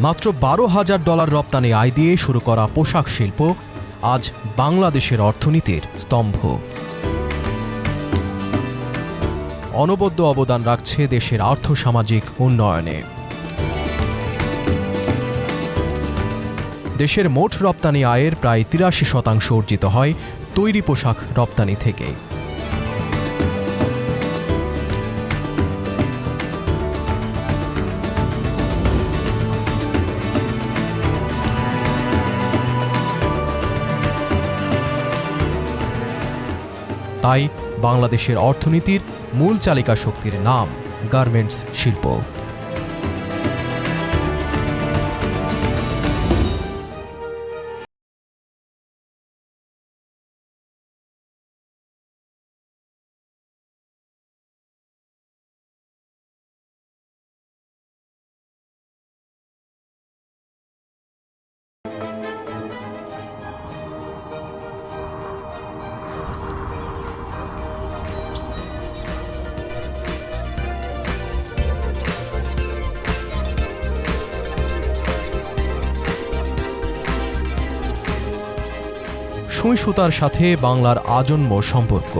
মাত্র বারো হাজার ডলার রপ্তানি আয় দিয়ে শুরু করা পোশাক শিল্প আজ বাংলাদেশের অর্থনীতির স্তম্ভ। অনবদ্য অবদান রাখছে দেশের আর্থসামাজিক উন্নয়নে। দেশের মোট রপ্তানি আয়ের প্রায় তিরাশি শতাংশ অর্জিত হয় তৈরি পোশাক রপ্তানি থেকে। তাই বাংলাদেশের অর্থনীতির মূল চালিকা শক্তির নাম গার্মেন্টস শিল্প। সুই সুতার সাথে বাংলার আজন্ম সম্পর্ক।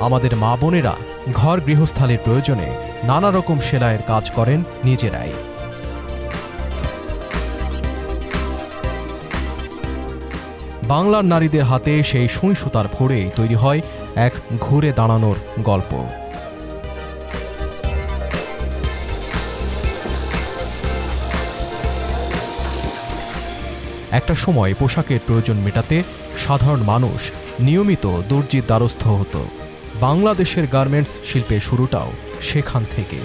আমাদের মা বোনেরা ঘর গৃহস্থালির প্রয়োজনে নানা রকম সেলাইয়ের কাজ করেন নিজেরাই। বাংলার নারীদের হাতে সেই সুই সুতার ফোড়ে তৈরি হয় এক ঘুরে দাঁড়ানোর গল্প। একটা সময় পোশাকের প্রয়োজন মেটাতে সাধারণ মানুষ নিয়মিত দর্জির দ্বারস্থ হতো। বাংলাদেশের গার্মেন্টস শিল্পের শুরুটাও সেখান থেকে।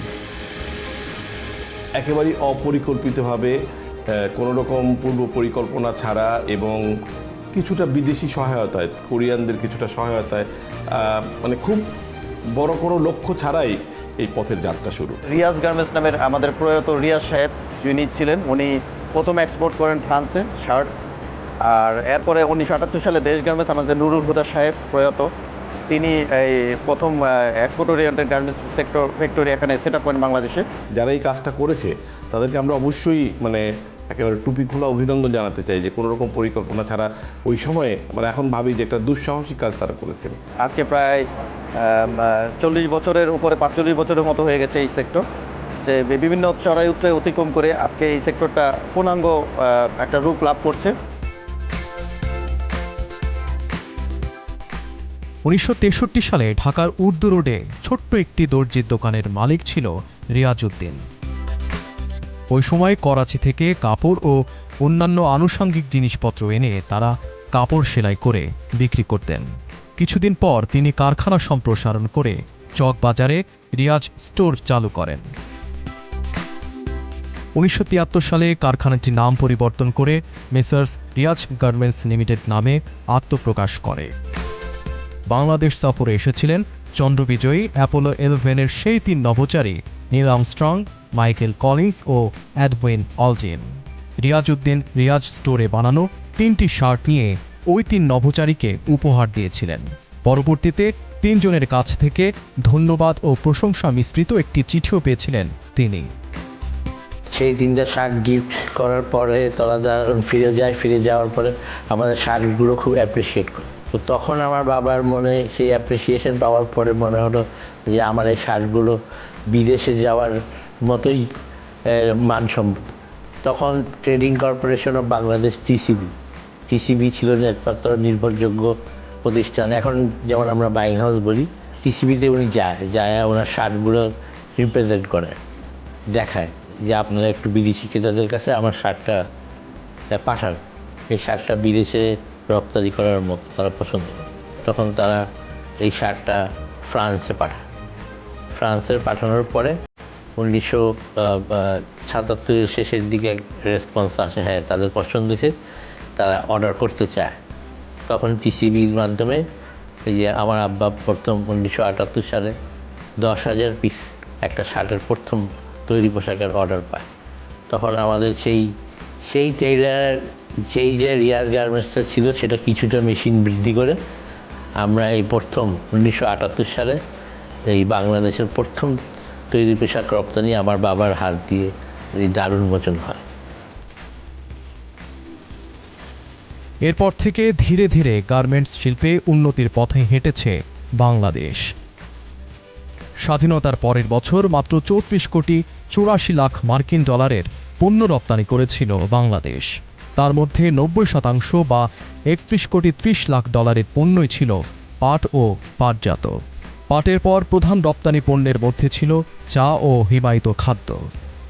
একেবারেই অপরিকল্পিতভাবে কোনো রকম পূর্ব পরিকল্পনা ছাড়া এবং কিছুটা বিদেশি সহায়তায় কোরিয়ানদের কিছুটা সহায়তায় মানে খুব বড় কোনো লক্ষ্য ছাড়াই এই পথের যাত্রা শুরু। রিয়াজ গার্মেন্টস নামের আমাদের প্রয়াত রিয়াজ সাহেব যিনি ছিলেন উনি প্রথম এক্সপোর্ট করেন ফ্রান্সে শার্ট। আর এরপরে উনিশশো আটাত্তর সালে দেশ গার্মেন্টস আমাদের নুরুল হুদা সাহেব প্রয়াত তিনি এই প্রথম export oriented garments sector factory এখানে সেট আপ করেন বাংলাদেশে। যারা এই কাজটা করেছে তাদেরকে আমরা অবশ্যই মানে একেবারে টুপি খোলা অভিনন্দন জানাতে চাই যে কোনো রকম পরিকল্পনা ছাড়া ওই সময়ে মানে এখন ভাবি যে একটা দুঃসাহসিক কাজ তারা করেছেন। আজকে প্রায় চল্লিশ বছরের উপরে পাঁচচল্লিশ বছরের মতো হয়ে গেছে এই সেক্টর যে বিভিন্ন চড়াই উত্তরে অতিক্রম করে আজকে এই সেক্টরটা পূর্ণাঙ্গ একটা রূপ লাভ করছে। উনিশশো তেষট্টি সালে ঢাকার উর্দু রোডে ছোট্ট একটি দর্জির দোকানের মালিক ছিল রিয়াজউদ্দিন। ওই সময় করাচি থেকে কাপড় ও অন্যান্য আনুষঙ্গিক জিনিসপত্র এনে তারা কাপড় সেলাই করে বিক্রি করতেন। কিছুদিন পর তিনি কারখানা সম্প্রসারণ করে চকবাজারে রিয়াজ স্টোর চালু করেন। উনিশশো তিয়াত্তর সালে কারখানাটির নাম পরিবর্তন করে মেসার্স রিয়াজ গার্মেন্টস লিমিটেড নামে আত্মপ্রকাশ করে। বাংলাদেশ সফরে এসেছিলেন চন্দ্রবিজয়ী, অ্যাপোলো এলভেনের সেই তিন নভোচারী নীল আমস্ট্রং, মাইকেল কলিন্স ও অ্যাডওয়েন অলজিন রিয়াজউদ্দিন রিয়াজ স্টোরে বানানো তিনটি শার্ট নিয়ে ওই তিন নভোচারীকে উপহার দিয়েছিলেন। পরবর্তীতে তিনজনের কাছ থেকে ধন্যবাদ ও প্রশংসা মিশ্রিত একটি চিঠিও পেয়েছিলেন তিনি। সেই তিনটা শার্ট গিফট করার পরে তারা যখন ফিরে যায়, ফিরে যাওয়ার পরে আমাদের শার্টগুলো খুব অ্যাপ্রিসিয়েট করে। তো তখন আমার বাবার মনে সেই অ্যাপ্রিসিয়েশন পাওয়ার পরে মনে হলো যে আমার এই শার্টগুলো বিদেশে যাওয়ার মতোই মানসম্মত। তখন trading corporation of Bangladesh TCB TCB ছিল যে একমাত্র নির্ভরযোগ্য প্রতিষ্ঠান। এখন যেমন আমরা বাইং হাউস বলি টিসিবিতে উনি যায় যায়, ওনার শার্টগুলো রিপ্রেজেন্ট করে, দেখায়। যে আপনারা একটু বিদেশি ক্রেতাদের কাছে আমার শার্টটা পাঠান। এই শার্টটা বিদেশে রপ্তানি করার মতো তারা পছন্দ করে। তখন তারা এই শার্টটা ফ্রান্সে পাঠায় ফ্রান্সে পাঠানোর পরে উনিশশো সাতাত্তরের শেষের দিকে রেসপন্স আসে হ্যাঁ তাদের পছন্দ হয়েছে, তারা অর্ডার করতে চায়। তখন পিসিবির মাধ্যমে এই যে আমার আব্বা প্রথম উনিশশো আটাত্তর সালে দশ হাজার পিস একটা শার্টের প্রথম তৈরি পোশাকের অর্ডার পায়। তখন আমাদের সেই সেই টেইলার যেই যে রিয়াজ গার্মেন্টসটা ছিল, সেটা কিছুটা মেশিন বৃদ্ধি করে আমরা এই প্রথম উনিশশো আটাত্তর সালে এই বাংলাদেশের প্রথম তৈরি পোশাক রপ্তানি আমার বাবার হাত দিয়ে এই দারুণ মোচন হয়। এরপর থেকে ধীরে ধীরে গার্মেন্টস শিল্পে উন্নতির পথে হেঁটেছে বাংলাদেশ। স্বাধীনতার পরের বছর মাত্র চৌত্রিশ কোটি চুরাশি লাখ মার্কিন ডলারের পণ্য রপ্তানি করেছিল বাংলাদেশ। তার মধ্যে নব্বই শতাংশ বা একত্রিশ কোটি ত্রিশ লাখ ডলারের পণ্যই ছিল পাট ও পাটজাত। পাটের পর প্রধান রপ্তানি পণ্যের মধ্যে ছিল চা ও হিমায়িত খাদ্য।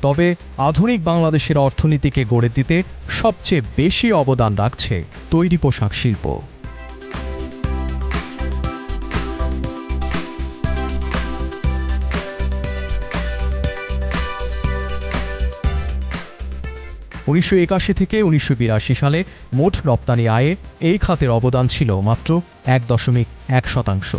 তবে আধুনিক বাংলাদেশের অর্থনীতিকে গড়ে দিতে সবচেয়ে বেশি অবদান রাখছে তৈরি পোশাক শিল্প। উনিশশো একাশি থেকে উনিশশো বিরাশি সালে মোট রপ্তানি আয়ে এই খাতের অবদান ছিল মাত্র এক দশমিক এক শতাংশ।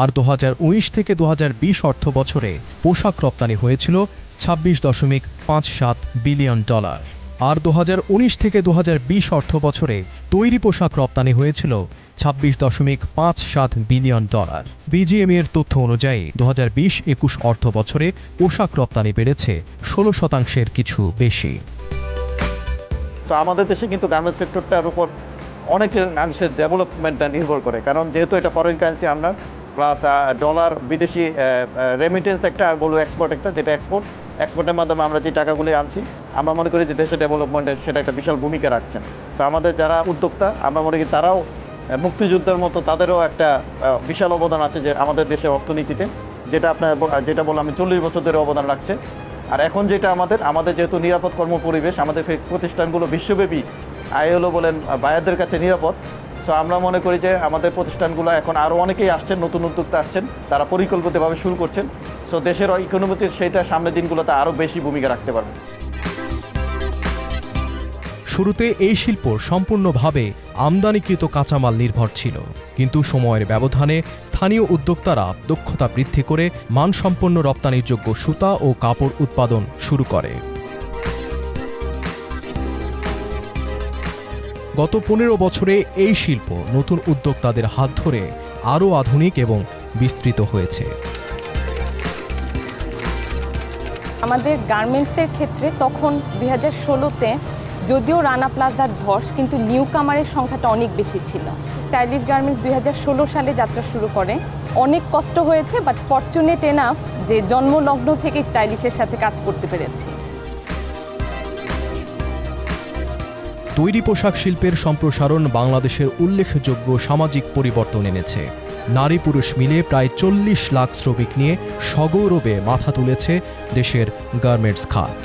আর দু হাজার উনিশ থেকে দুহাজার বিশ অর্থ বছরে পোশাক রপ্তানি হয়েছিল ছাব্বিশ দশমিক পাঁচ সাত বিলিয়ন ডলার। আর দু হাজার উনিশ থেকে দুহাজার বিশ অর্থ বছরে তৈরি পোশাক রপ্তানি হয়েছিল ছাব্বিশ দশমিক পাঁচ সাত বিলিয়ন ডলার। বিজিএম এর তথ্য অনুযায়ী দু হাজার বিশ একুশ অর্থ বছরে পোশাক রপ্তানি বেড়েছে ষোলো শতাংশের কিছু বেশি। তো আমাদের দেশে কিন্তু গার্মেন্টস সেক্টরটার উপর অনেকের অংশের ডেভেলপমেন্টটা নির্ভর করে। কারণ যেহেতু এটা ফরেন কারেন্সি আমরা প্লাস ডলার বিদেশি রেমিটেন্স একটা বলব এক্সপোর্ট একটা, যেটা এক্সপোর্ট এক্সপোর্টের মাধ্যমে আমরা যে টাকাগুলি আনছি, আমরা মনে করি যে দেশের ডেভেলপমেন্টে সেটা একটা বিশাল ভূমিকা রাখছেন তো আমাদের যারা উদ্যোক্তা, আমরা মনে করি তারাও মুক্তিযুদ্ধের মতো তাদেরও একটা বিশাল অবদান আছে যে আমাদের দেশের অর্থনীতিতে, যেটা আপনার যেটা বললাম আমি চল্লিশ বছর ধরে অবদান রাখছে। আর এখন যেটা আমাদের আমাদের যেহেতু নিরাপদ কর্ম পরিবেশ আমাদের প্রতিষ্ঠানগুলো বিশ্বব্যাপী আইএলও বলেন বায়াদের কাছে নিরাপদ। সো আমরা মনে করি যে আমাদের প্রতিষ্ঠানগুলো এখন আরও অনেকেই আসছেন, নতুন উদ্যোক্তা আসছেন, তারা পরিকল্পিতভাবে শুরু করছেন। সো দেশের ইকোনমিতে সেটা সামনের দিনগুলোতে আরও বেশি ভূমিকা রাখতে পারবে। শুরুতে এই শিল্প সম্পূর্ণভাবে আমদানিকৃত কাঁচামাল নির্ভর ছিল। কিন্তু সময়ের ব্যবধানে স্থানীয় উদ্যোক্তারা দক্ষতা বৃদ্ধি করে মানসম্পন্ন রপ্তানিযোগ্য সুতা ও কাপড় উৎপাদন শুরু করে। গত পনেরো বছরে এই শিল্প নতুন উদ্যোক্তাদের হাত ধরে আরও আধুনিক এবং বিস্তৃত হয়েছে। আমাদের গার্মেন্টসের ক্ষেত্রে তখন দুই হাজার ষোলোতে যদিও রানা প্লাজার ধস, কিন্তু নিউ কামারের সংখ্যাটা অনেক বেশি ছিল। স্টাইলিশ গার্মেন্টস দুই হাজার ষোলো সালে যাত্রা শুরু করে। অনেক কষ্ট হয়েছে বাট ফর্চুনেট এনাফ যে জন্মলগ্ন থেকে স্টাইলিশের সাথে কাজ করতে পেরেছি। তৈরি পোশাক শিল্পের সম্প্রসারণ বাংলাদেশের উল্লেখযোগ্য সামাজিক পরিবর্তন এনেছে। নারী পুরুষ মিলে প্রায় চল্লিশ লাখ শ্রমিক নিয়ে সগৌরবে মাথা তুলেছে দেশের গার্মেন্টস খাত।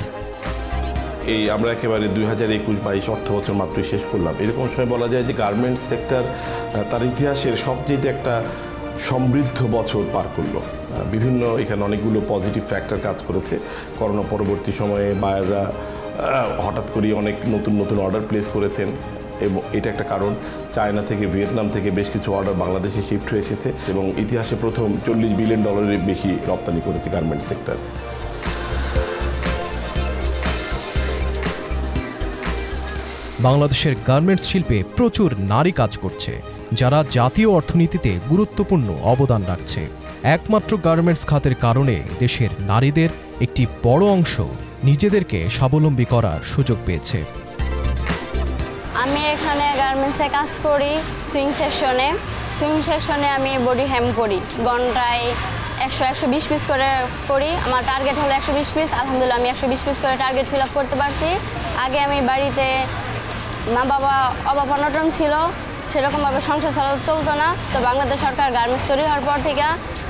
এই আমরা একেবারে দুই হাজার একুশ বাইশ অর্থ বছর মাত্রই শেষ করলাম। এরকম সময় বলা যায় যে গার্মেন্টস সেক্টর তার ইতিহাসের সবচেয়ে একটা সমৃদ্ধ বছর পার করল। বিভিন্ন এখানে অনেকগুলো পজিটিভ ফ্যাক্টর কাজ করেছে। করোনা পরবর্তী সময়ে বায়াররা হঠাৎ করে অনেক নতুন নতুন অর্ডার প্লেস করেছেন এবং এটা একটা কারণ। চায়না থেকে ভিয়েতনাম থেকে বেশ কিছু অর্ডার বাংলাদেশে শিফট হয়ে এসেছে এবং ইতিহাসে প্রথম চল্লিশ বিলিয়ন ডলারের বেশি রপ্তানি করেছে গার্মেন্টস সেক্টর বাংলাদেশের গার্মেন্টস শিল্পে প্রচুর নারী কাজ করছে, যারা জাতীয় অর্থনীতিতে গুরুত্বপূর্ণ অবদান রাখছে। একমাত্র গার্মেন্টস খাতের কারণে দেশের নারীদের একটি বড় অংশ নিজেদেরকে স্বাবলম্বী করার সুযোগ পেয়েছে। আমি এখানে গার্মেন্টসে কাজ করি সুইং সেকশনে সুইং সেকশনে আমি বডি হ্যাম করি। ঘন্টায় একশো একশো বিশ পিস করে করি। আমার টার্গেট হলো একশো বিশ পিস আলহামদুলিল্লাহ, আমি একশো বিশ পিস করে টার্গেট ফিল আপ করতে পারছি। আগে আমি বাড়িতে মা বাবা অভাব অনটন ছিল, সেরকমভাবে সংসার চালা চলতো না। তো বাংলাদেশ সরকার গার্মেন্টস তৈরি হওয়ার পর থেকে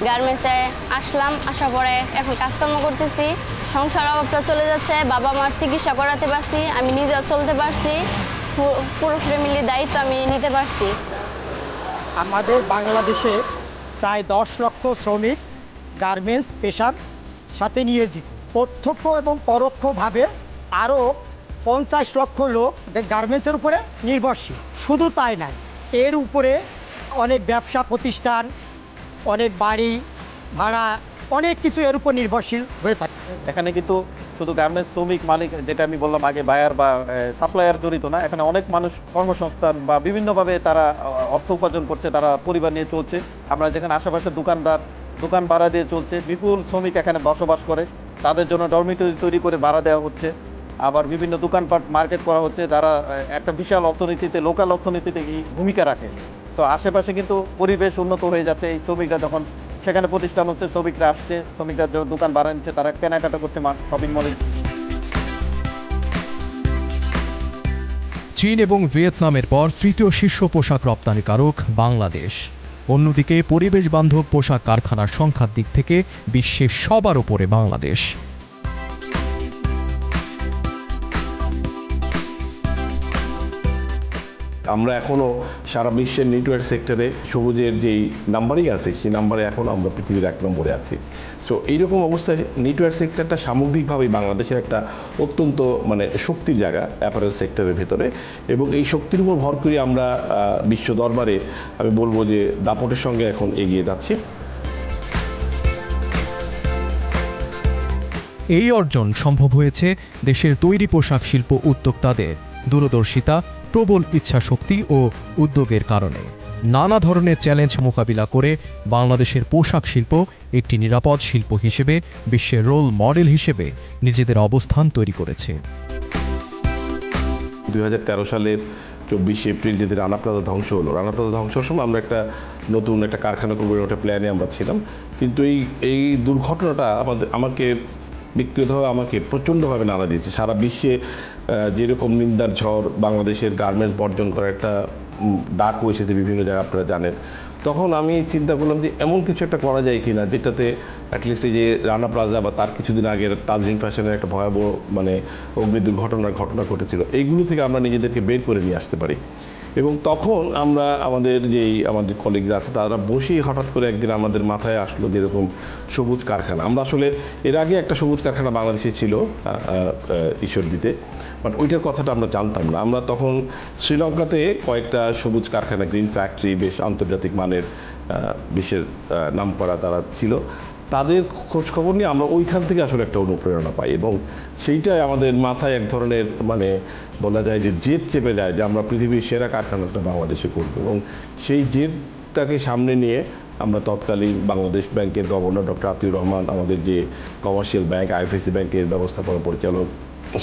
গার্মেন্টসে আসলাম, আসার পরে এখন কাজকর্ম করতেছি। সংসার অভাবটা চলে যাচ্ছে, বাবা মার চিকিৎসা করাতে পারছি, আমি নিজেও চলতে পারছি। পুরো ফ্যামিলির দায়িত্ব আমি নিতে পারছি। আমাদের বাংলাদেশে প্রায় দশ লক্ষ শ্রমিক গার্মেন্টস পেশার সাথে নিয়োজিত। প্রত্যক্ষ এবং পরোক্ষভাবে আরও পঞ্চাশ লক্ষ লোক গার্মেন্টসের উপরে নির্ভরশীল। শুধু তাই নয়, এর উপরে অনেক ব্যবসা প্রতিষ্ঠান, অনেক বাড়ি, ভাড়া, অনেক কিছু এর উপর নির্ভরশীল হয়ে থাকে। এখানে কিন্তু শুধু গার্মেন্টস শ্রমিক মালিক, যেটা আমি বললাম আগে বায়ার বা সাপ্লায়ার জড়িত না, এখানে অনেক মানুষ কর্মসংস্থান বা বিভিন্নভাবে তারা অর্থ উপার্জন করছে, তারা পরিবার নিয়ে চলছে। আমরা যেখানে আশেপাশে দোকানদার, দোকান ভাড়া দিয়ে চলছে, বিপুল শ্রমিক এখানে বসবাস করে। তাদের জন্য ডরমিটরি তৈরি করে ভাড়া দেওয়া হচ্ছে। আবার বিভিন্ন দোকানপাট মার্কেট করা হচ্ছে, যারা একটা বিশাল অর্থনীতিতে লোকাল অর্থনীতিতে ভূমিকা রাখে। তো আশেপাশে কিন্তু পরিবেশ উন্নত হয়ে যাচ্ছে। এই শ্রমিকরা যখন সেখানে প্রতিষ্ঠান হচ্ছে, শ্রমিকরা আসছে, শ্রমিকরা যে দোকান ভাড়া নিচ্ছে, তারা কেনাকাটা করছে শপিং মলে চীন এবং ভিয়েতনামের পর তৃতীয় শীর্ষ পোশাক রপ্তানিকারক বাংলাদেশ। অন্যদিকে পরিবেশ বান্ধব পোশাক কারখানার সংখ্যার দিক থেকে বিশ্বের সবার উপরে বাংলাদেশ। আমরা এখনও সারা বিশ্বের নেটওয়ার্ক সেক্টরে সবুজের যেই নাম্বারিং আছে, সেই নাম্বারে এখন আমরা পৃথিবীর এক নম্বরে আছি। সো এইরকম অবস্থায় নেটওয়ার্ক সেক্টরটা সামগ্রিকভাবেই বাংলাদেশের একটা অত্যন্ত মানে শক্তির জায়গা অ্যাপারেল সেক্টরের ভেতরে এবং এই শক্তির উপর ভর করে আমরা বিশ্ব দরবারে আমি বলব যে দাপটের সঙ্গে এখন এগিয়ে যাচ্ছি। এই অর্জন সম্ভব হয়েছে দেশের তৈরি পোশাক শিল্প উদ্যোক্তাদের। দূরদর্শিতা প্রবল ইচ্ছাশক্তি ও উদ্যোগের কারণে নানা ধরনের চ্যালেঞ্জ মোকাবিলা করে বাংলাদেশের পোশাক শিল্প একটি নিরাপদ শিল্প হিসেবে বিশ্বের রোল মডেল হিসেবে নিজেদের অবস্থান তৈরি করেছে। দুই সালের চব্বিশে এপ্রিল যেদিন রানা প্লাজা ধ্বংস হলো রানা প্লাজা ধ্বংস হওয়ার সময় আমরা একটা নতুন একটা কারখানা করব একটা প্ল্যানে আমরা ছিলাম। কিন্তু এই এই দুর্ঘটনাটা আমাদের, আমাকে ব্যক্তিগতভাবে আমাকে প্রচণ্ডভাবে নাড়া দিয়েছে। সারা বিশ্বে যেরকম নিন্দার ঝড় বাংলাদেশের গার্মেন্টস বর্জন করার একটা ডাকও এসেছে বিভিন্ন জায়গায় আপনারা জানেন। তখন আমি চিন্তা করলাম যে এমন কিছু একটা করা যায় কিনা, যেটাতে অ্যাটলিস্ট এই যে রানা প্লাজা বা তার কিছুদিন আগের তাজরিন ফ্যাশনের একটা ভয়াবহ মানে অগ্নি দুর্ঘটনার ঘটনা ঘটেছিল। এইগুলো থেকে আমরা নিজেদেরকে বের করে নিয়ে আসতে পারি। এবং তখন আমরা আমাদের যেই আমাদের কলিগরা আছে, তারা বসেই হঠাৎ করে একদিন আমাদের মাথায় আসলো যেরকম সবুজ কারখানা। আমরা আসলে এর আগে একটা সবুজ কারখানা বাংলাদেশে ছিল ঈশ্বরদীতে। বাট ওইটার কথাটা আমরা জানতাম না। আমরা তখন শ্রীলঙ্কাতে কয়েকটা সবুজ কারখানা গ্রিন ফ্যাক্টরি বেশ আন্তর্জাতিক মানের বিশ্বের আহ, নামকরা তারা ছিল। তাদের খোঁজখবর নিয়ে আমরা ওইখান থেকে আসলে একটা অনুপ্রেরণা পাই এবং সেইটাই আমাদের মাথায় এক ধরনের মানে বলা যায় যে জেদ চেপে যায় যে আমরা পৃথিবীর সেরা কারখানাটা বাংলাদেশে করব এবং সেই জেদটাকে সামনে নিয়ে আমরা তৎকালীন বাংলাদেশ ব্যাংকের গভর্নর ডক্টর আতিউর রহমান আমাদের যে কমার্শিয়াল ব্যাংক আইএফএসি ব্যাংকের ব্যবস্থাপনা পরিচালক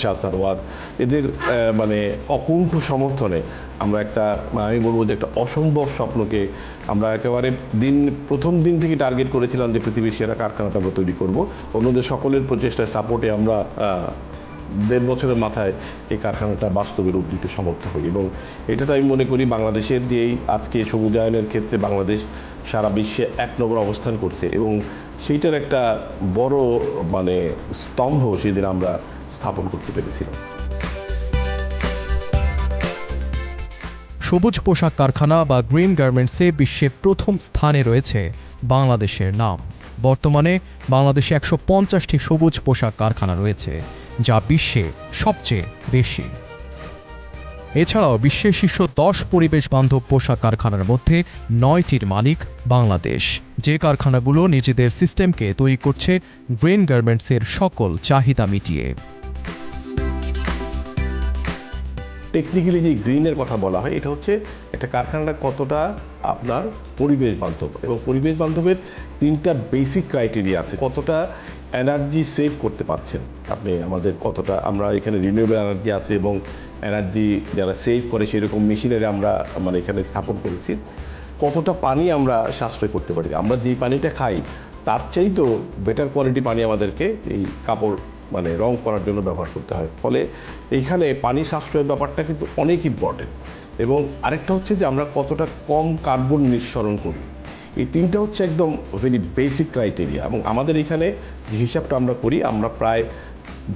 শাহ সারওয়ার এদের মানে অকুণ্ঠ সমর্থনে আমরা একটা, আমি বলব যে একটা অসম্ভব স্বপ্নকে আমরা একেবারে দিন, প্রথম দিন থেকে টার্গেট করেছিলাম যে পৃথিবীর সেরা কারখানাটা আমরা তৈরি করব। অন্যদের সকলের প্রচেষ্টায় সাপোর্টে আমরা দেড় বছরের মাথায় এই কারখানাটা বাস্তবে রূপ দিতে সমর্থ হই এবং এটা তো আমি মনে করি বাংলাদেশের এই আজকে সবুজায়নের ক্ষেত্রে বাংলাদেশ সারা বিশ্বে এক নম্বর অবস্থান করছে এবং সেইটার একটা বড় মানে স্তম্ভ সেদিন আমরা স্থাপন করতে পেরেছিলাম সবুজ পোশাক কারখানা বা গ্রিন গার্মেন্টসে বিশ্বে প্রথম স্থানে রয়েছে বাংলাদেশের নাম। বর্তমানে বাংলাদেশে একশো পঞ্চাশটি সবুজ পোশাক কারখানা রয়েছে, যা বিশ্বে সবচেয়ে বেশি। এছাড়াও বিশ্বের শীর্ষ দশ পরিবেশ বান্ধব পোশাক কারখানার মধ্যে নয়টির মালিক বাংলাদেশ। যে কারখানাগুলো নিজেদের সিস্টেমকে তৈরি করছে, গ্রিন গার্মেন্টসের সকল চাহিদা মিটিয়ে। টেকনিক্যালি যে গ্রিনের কথা বলা হয়, এটা হচ্ছে একটা কারখানাটা কতটা আপনার পরিবেশ বান্ধব এবং পরিবেশ বান্ধবের তিনটা বেসিক ক্রাইটেরিয়া আছে। কতটা এনার্জি সেভ করতে পারছেন আপনি? আমাদের কতটা, আমরা এখানে রিনিউয়েবল এনার্জি আছে এবং এনার্জি যারা সেভ করে সেরকম মেশিনারি আমরা মানে এখানে স্থাপন করেছি। কতটা পানি আমরা সাশ্রয় করতে পারি? আমরা যেই পানিটা খাই, তার চাইতেও বেটার কোয়ালিটি পানি আমাদেরকে এই কাপড় মানে রং করার জন্য ব্যবহার করতে হয়। ফলে এইখানে পানি সাশ্রয়ের ব্যাপারটা কিন্তু অনেক ইম্পর্টেন্ট এবং আরেকটা হচ্ছে যে আমরা কতটা কম কার্বন নিঃসরণ করি। এই তিনটা হচ্ছে একদম ভেরি বেসিক ক্রাইটেরিয়া এবং আমাদের এখানে যে হিসাবটা আমরা করি, আমরা প্রায়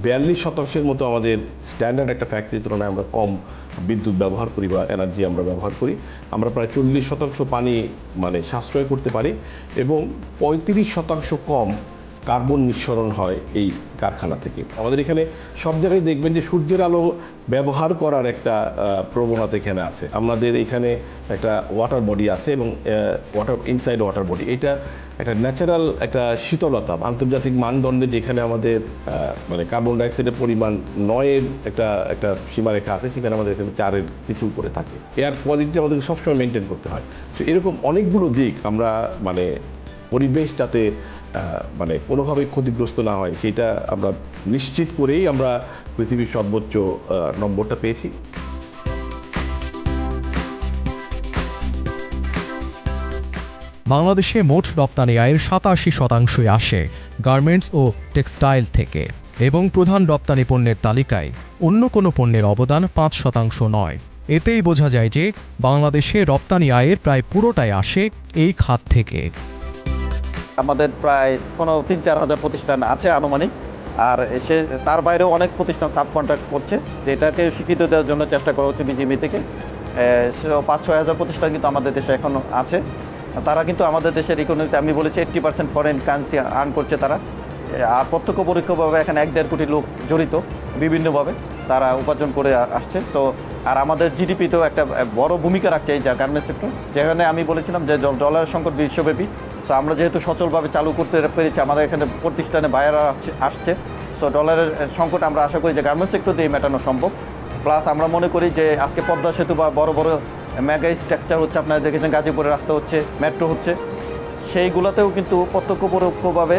বিয়াল্লিশ শতাংশের মতো আমাদের স্ট্যান্ডার্ড একটা ফ্যাক্টরির তুলনায় আমরা কম বিদ্যুৎ ব্যবহার করি বা এনার্জি আমরা ব্যবহার করি। আমরা প্রায় চল্লিশ শতাংশ পানি মানে সাশ্রয় করতে পারি এবং পঁয়ত্রিশ শতাংশ কম কার্বন নিঃসরণ হয় এই কারখানা থেকে। আমাদের এখানে সব জায়গায় দেখবেন যে সূর্যের আলো ব্যবহার করার একটা প্রবণতা এখানে আছে। আমাদের এখানে একটা ওয়াটার বডি আছে এবং ওয়াটার ইনসাইড ওয়াটার বডি এটা একটা ন্যাচারাল একটা শীতলতা, আন্তর্জাতিক মানদণ্ডে যেখানে আমাদের মানে কার্বন ডাইঅক্সাইডের পরিমাণ নয়ের একটা একটা সীমারেখা আছে, সেখানে আমাদের এখানে চারের কিছু উপরে থাকে। এয়ার কোয়ালিটি আমাদেরকে সবসময় মেনটেন করতে হয়। তো এরকম অনেকগুলো দিক আমরা মানে পরিবেশ যাতে মানে কোনোভাবেই ক্ষতিগ্রস্ত না হয় সেটা আমরা নিশ্চিত করেই আমরা পৃথিবীর সর্বোচ্চ নম্বরটা পেয়েছি। বাংলাদেশে মোট রপ্তানি আয়ের সাতাশি শতাংশই আসে গার্মেন্টস ও টেক্সটাইল থেকে এবং প্রধান রপ্তানি পণ্যের তালিকায় অন্য কোনো পণ্যের অবদান পাঁচ শতাংশ নয়। এতেই বোঝা যায় যে বাংলাদেশে রপ্তানি আয়ের প্রায় পুরোটাই আসে এই খাত থেকে। আমাদের প্রায় কোনো তিন, চার হাজার প্রতিষ্ঠান আছে আনুমানিক। আর সে তার বাইরেও অনেক প্রতিষ্ঠান সাব কন্ট্রাক্ট করছে, যেটাকে স্বীকৃতি দেওয়ার জন্য চেষ্টা করা হচ্ছে বিজিবি থেকে। পাঁচ, ছয় হাজার প্রতিষ্ঠান কিন্তু আমাদের দেশে এখনও আছে। তারা কিন্তু আমাদের দেশের ইকোনমিতে আমি বলেছি eighty percent foreign currency earn করছে তারা। আর প্রত্যক্ষ পরোক্ষভাবে এখানে এক দেড় কোটি লোক জড়িত বিভিন্নভাবে তারা উপার্জন করে আসছে। তো আর আমাদের জিডিপিতেও একটা বড় ভূমিকা রাখছে এই গার্মেন্টস সেক্টর যেখানে আমি বলেছিলাম যে ড- ডলারের সংকট বিশ্বব্যাপী তো আমরা যেহেতু সচলভাবে চালু করতে পেরেছি, আমাদের এখানে প্রতিষ্ঠানে বায়ারা আসছে- সো ডলারের সংকট আমরা আশা করি যে গার্মেন্টস সেক্টর দিয়ে মেটানো সম্ভব। প্লাস আমরা মনে করি যে আজকে পদ্মা সেতু বা বড় বড় মেগা স্ট্রাকচার হচ্ছে, আপনারা দেখেছেন গাজীপুরের রাস্তা হচ্ছে মেট্রো হচ্ছে। সেইগুলোতেও কিন্তু প্রত্যক্ষ পরোক্ষভাবে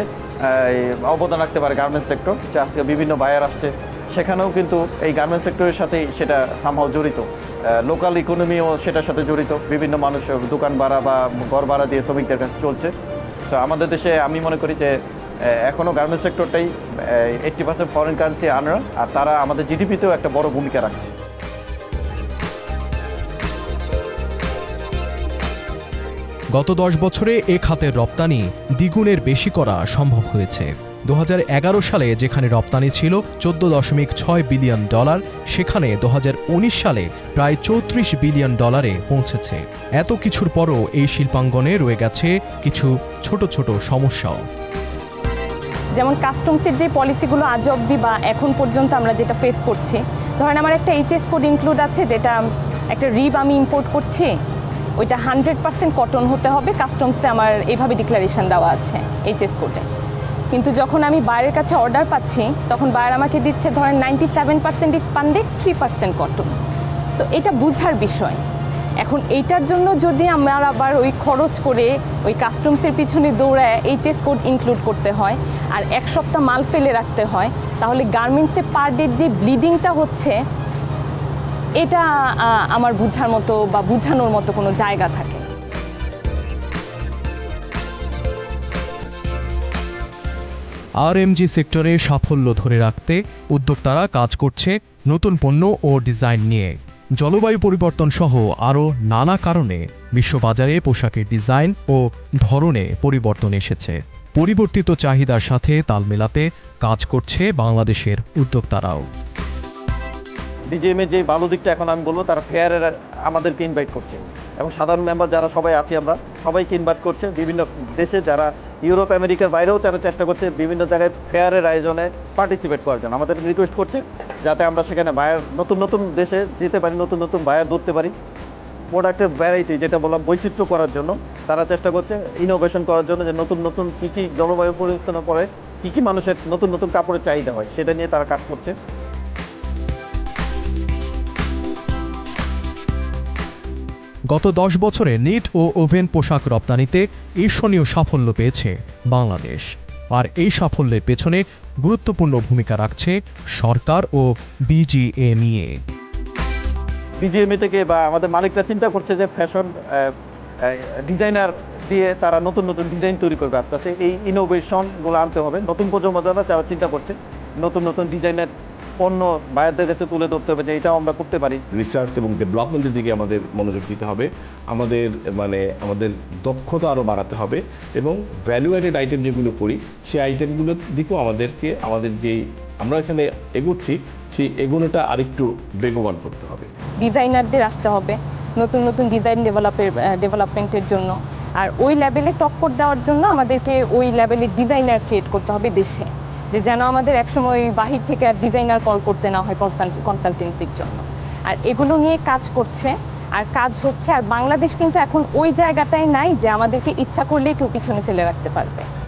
অবদান রাখতে পারে গার্মেন্টস সেক্টর যে আজকে বিভিন্ন বায়ার আসছে সেখানেও কিন্তু এই গার্মেন্টস সেক্টরের সাথেই সেটা সামহাও জড়িত। লোকাল ইকোনমিও সেটার সাথে জড়িত। বিভিন্ন মানুষ দোকান ভাড়া বা ঘর ভাড়া দিয়ে শ্রমিকদের কাছে চলছে। তো আমাদের দেশে আমি মনে করি যে এখনও গার্মেন্টস সেক্টরটাই এইট্টি পার্সেন্ট ফরেন কারেন্সি আনার আর তারা আমাদের জিডিপিতেও একটা বড় ভূমিকা রাখছে। গত দশ বছরে এ খাতের রপ্তানি দ্বিগুণের বেশি করা সম্ভব হয়েছে। দু হাজার এগারো সালে যেখানে রপ্তানি ছিল চোদ্দ দশমিক ছয় বিলিয়ন ডলার, সেখানে দু হাজার উনিশ সালে প্রায় চৌত্রিশ বিলিয়ন ডলারে পৌঁছেছে। এত কিছুর পরও এই শিল্পাঙ্গনে রয়ে গেছে কিছু ছোট ছোট সমস্যাও। যেমন কাস্টমসের যে পলিসিগুলো আজ অবধি বা এখন পর্যন্ত আমরা যেটা ফেস করছি, ধরেন আমার একটা এইচএস কোড ইনক্লুড আছে, যেটা একটা রিব আমি ইম্পোর্ট করছি, ওইটা হান্ড্রেড পার্সেন্ট কটন হতে হবে কাস্টমসে আমার এইভাবে ডিক্লারেশন দেওয়া আছে এইচএস কোডে কিন্তু যখন আমি বাইরের কাছে অর্ডার পাচ্ছি, তখন বাইরে আমাকে দিচ্ছে, ধরেন ninety seven percent spandex three percent cotton তো এটা বুঝার বিষয়। এখন এইটার জন্য যদি আমার আবার ওই খরচ করে ওই কাস্টমসের পিছনে দৌড়ায় এইচএস কোড ইনক্লুড করতে হয়, আর এক সপ্তাহ মাল ফেলে রাখতে হয়, তাহলে গার্মেন্টসে পার ডের যে ব্লিডিংটা হচ্ছে, এটা আমার বুঝার মতো বা বুঝানোর মতো কোনো জায়গা থাকে আরএমজি সেক্টরে সাফল্য ধরে রাখতে উদ্যোক্তারা কাজ করছে নতুন পণ্য ও ডিজাইন নিয়ে। জলবায়ু পরিবর্তন সহ আরও নানা কারণে বিশ্ববাজারে পোশাকের ডিজাইন ও ধরনে পরিবর্তন এসেছে। পরিবর্তিত চাহিদার সাথে তাল মেলাতে কাজ করছে বাংলাদেশের উদ্যোক্তারাও। ডিজিএমের যে ভালো দিকটা এখন আমি বলব, তারা ফেয়ারের আমাদেরকে ইনভাইট করছে। এবং সাধারণ মেম্বার যারা সবাই আছি আমরা, সবাইকে ইনভাইট করছে। বিভিন্ন দেশে যারা ইউরোপ আমেরিকার বাইরেও তারা চেষ্টা করছে, বিভিন্ন জায়গায় ফেয়ারের আয়োজনে পার্টিসিপেট করার জন্য। আমাদের রিকোয়েস্ট করছে যাতে আমরা সেখানে বায়ার নতুন নতুন দেশে যেতে পারি, নতুন নতুন বায়ার ধরতে পারি। প্রোডাক্টের ভ্যারাইটি যেটা বললাম, বৈচিত্র্য করার জন্য তারা চেষ্টা করছে ইনোভেশন করার জন্য, যে নতুন নতুন কী কী জলবায়ু পরিবর্তনের পরে কী কী মানুষের নতুন নতুন কাপড়ের চাহিদা হয়, সেটা নিয়ে তারা কাজ করছে। গত দশ বছরে নিট ও ওভেন পোশাক রপ্তানিতে ঈর্ষণীয় সাফল্য পেয়েছে বাংলাদেশ। আর এই সাফল্যের পেছনে গুরুত্বপূর্ণ ভূমিকা রাখছে সরকার ও বিজিএমইএ। বিজিএমই থেকে বা আমাদের মালিকরা চিন্তা করছে যে ফ্যাশন ডিজাইনার দিয়ে তারা নতুন নতুন ডিজাইন তৈরি করবে আস্তে আস্তে। এই ইনোভেশনগুলো আনতে হবে। নতুন প্রজন্ম যারা চিন্তা করছে নতুন নতুন ডিজাইনের পণ্য বাইরের কাছে তুলে ধরতে হবে যে এটাও আমরা করতে পারি। রিসার্চ এবং ডেভেলপমেন্টের দিকে আমাদের মনোযোগ দিতে হবে। আমাদের মানে আমাদের দক্ষতা আরও বাড়াতে হবে এবং ভ্যালু অ্যাডেড আইটেম যেগুলো করি সেই আইটেমগুলোর দিকেও আমাদেরকে আমাদের যেই আমরা এখানে এগোচ্ছি সেই এগোনোটা আরেকটু বেগবান করতে হবে। ডিজাইনারদের আসতে হবে নতুন নতুন ডিজাইন ডেভেলপের ডেভেলপমেন্টের জন্য। আর ওই লেভেলে টক্কর দেওয়ার জন্য আমাদেরকে ওই লেভেলের ডিজাইনার ক্রিয়েট করতে হবে দেশে। যে যেন আমাদের একসময় বাহির থেকে আর ডিজাইনার কল করতে না হয় কনসালটেন্সির জন্য। আর এগুলো নিয়ে কাজ করছে, আর কাজ হচ্ছে, আর বাংলাদেশ কিন্তু এখন ওই জায়গাটায় নাই যে আমাদেরকে ইচ্ছা করলেই কেউ পিছনে ফেলে রাখতে পারবে।